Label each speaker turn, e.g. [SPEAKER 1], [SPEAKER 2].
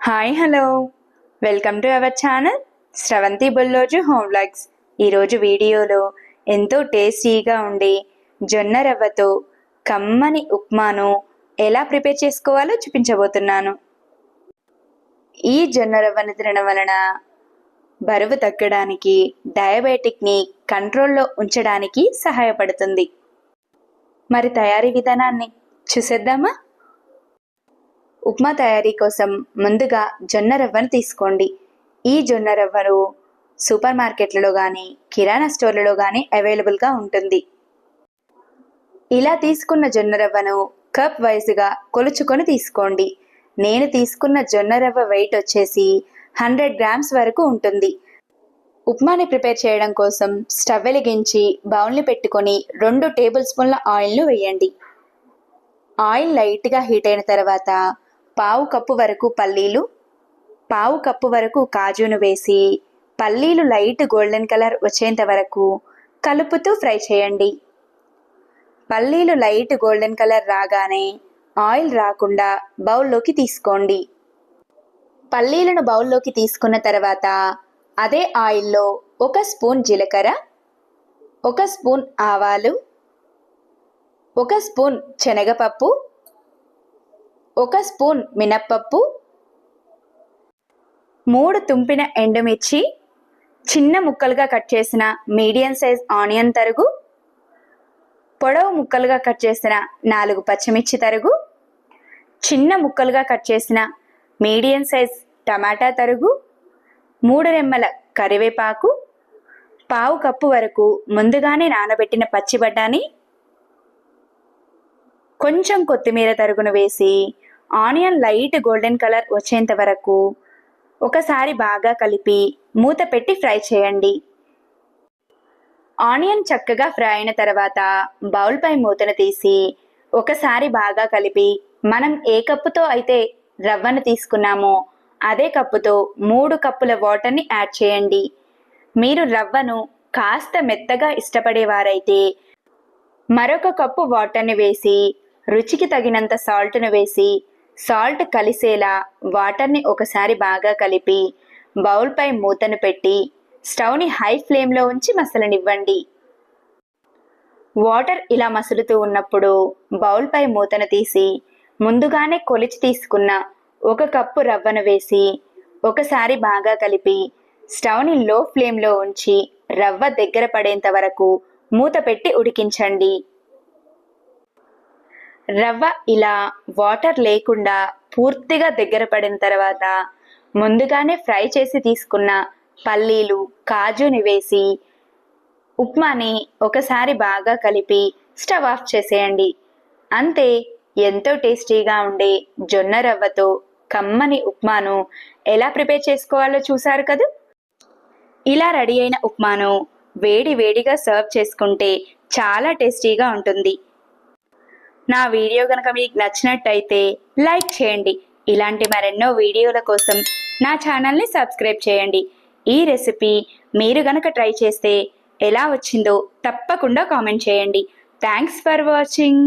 [SPEAKER 1] Hi hello welcome to our channel Sravanthi Bulloju home vlogs ఈరోజు వీడియోలో ఎంతో టేస్టీగా ఉండి జొన్న రవ్వతో కమ్మని ఉప్మాను ఎలా ప్రిపేర్ చేసుకోవాలో చూపించబోతున్నాను. ఈ జొన్న రవ్వను తినడం వలన బరువు తగ్గడానికి డయాబెటిక్ని కంట్రోల్లో ఉంచడానికి సహాయపడుతుంది. మరి తయారీ విధానాన్ని చూసేద్దామా? ఉప్మా తయారీ కోసం ముందుగా జొన్న రవ్వను తీసుకోండి. ఈ జొన్న రవ్వను సూపర్ మార్కెట్లలో కానీ కిరాణా స్టోర్లలో కానీ అవైలబుల్గా ఉంటుంది. ఇలా తీసుకున్న జొన్న రవ్వను కప్ వైజ్గా కొలుచుకొని తీసుకోండి. నేను తీసుకున్న జొన్న రవ్వ వెయిట్ వచ్చేసి హండ్రెడ్ గ్రామ్స్ వరకు ఉంటుంది. ఉప్మాని ప్రిపేర్ చేయడం కోసం స్టవ్ వెలిగించి బౌల్ని పెట్టుకొని రెండు టేబుల్ స్పూన్ల ఆయిల్ను వేయండి. ఆయిల్ లైట్గా హీట్ అయిన తర్వాత పావు కప్పు వరకు పల్లీలు పావు కప్పు వరకు కాజును వేసి పల్లీలు లైట్ గోల్డెన్ కలర్ వచ్చేంత వరకు కలుపుతూ ఫ్రై చేయండి. పల్లీలు లైట్ గోల్డెన్ కలర్ రాగానే ఆయిల్ రాకుండా బౌల్లోకి తీసుకోండి. పల్లీలను బౌల్లోకి తీసుకున్న తర్వాత అదే ఆయిల్లో ఒక స్పూన్ జీలకర్ర ఒక స్పూన్ ఆవాలు ఒక స్పూన్ శనగపప్పు ఒక స్పూన్ మినప్పప్పు మూడు తుంపిన ఎండుమిర్చి చిన్న ముక్కలుగా కట్ చేసిన మీడియం సైజ్ ఆనియన్ తరుగు పొడవు ముక్కలుగా కట్ చేసిన నాలుగు పచ్చిమిర్చి తరుగు చిన్న ముక్కలుగా కట్ చేసిన మీడియం సైజ్ టమాటా తరుగు మూడు రెమ్మల కరివేపాకు పావు కప్పు వరకు ముందుగానే నానబెట్టిన పచ్చి బఠానీ కొంచెం కొత్తిమీర తరుగును వేసి ఆనియన్ లైట్ గోల్డెన్ కలర్ వచ్చేంత వరకు ఒకసారి బాగా కలిపి మూత పెట్టి ఫ్రై చేయండి. ఆనియన్ చక్కగా ఫ్రై అయిన తర్వాత బౌల్పై మూతను తీసి ఒకసారి బాగా కలిపి మనం ఏ కప్పుతో అయితే రవ్వను తీసుకున్నామో అదే కప్పుతో మూడు కప్పుల వాటర్ని యాడ్ చేయండి. మీరు రవ్వను కాస్త మెత్తగా ఇష్టపడేవారైతే మరొక కప్పు వాటర్ని వేసి రుచికి తగినంత సాల్ట్ను వేసి సాల్ట్ కలిసేలా వాటర్ని ఒకసారి బాగా కలిపి బౌల్పై మూతను పెట్టి స్టవ్ని హై ఫ్లేమ్లో ఉంచి మసలనివ్వండి. వాటర్ ఇలా మసులుతూ ఉన్నప్పుడు బౌల్పై మూతను తీసి ముందుగానే కొలిచి తీసుకున్న ఒక కప్పు రవ్వను వేసి ఒకసారి బాగా కలిపి స్టవ్ని లో ఫ్లేమ్లో ఉంచి రవ్వ దగ్గర పడేంత వరకు మూత పెట్టి ఉడికించండి. రవ్వ ఇలా వాటర్ లేకుండా పూర్తిగా దగ్గర పడిన తర్వాత ముందుగానే ఫ్రై చేసి తీసుకున్న పల్లీలు కాజుని వేసి ఉప్మాని ఒకసారి బాగా కలిపి స్టవ్ ఆఫ్ చేసేయండి. అంతే ఎంతో టేస్టీగా ఉండే జొన్న రవ్వతో కమ్మని ఉప్మాను ఎలా ప్రిపేర్ చేసుకోవాలో చూసారు కదా? ఇలా రెడీ అయిన ఉప్మాను వేడి వేడిగా సర్వ్ చేసుకుంటే చాలా టేస్టీగా ఉంటుంది. నా వీడియో కనుక మీకు నచ్చినట్టయితే లైక్ చేయండి. ఇలాంటి మరెన్నో వీడియోల కోసం నా ఛానల్ని సబ్స్క్రైబ్ చేయండి. ఈ రెసిపీ మీరు గనక ట్రై చేస్తే ఎలా వచ్చిందో తప్పకుండా కామెంట్ చేయండి. Thanks for watching.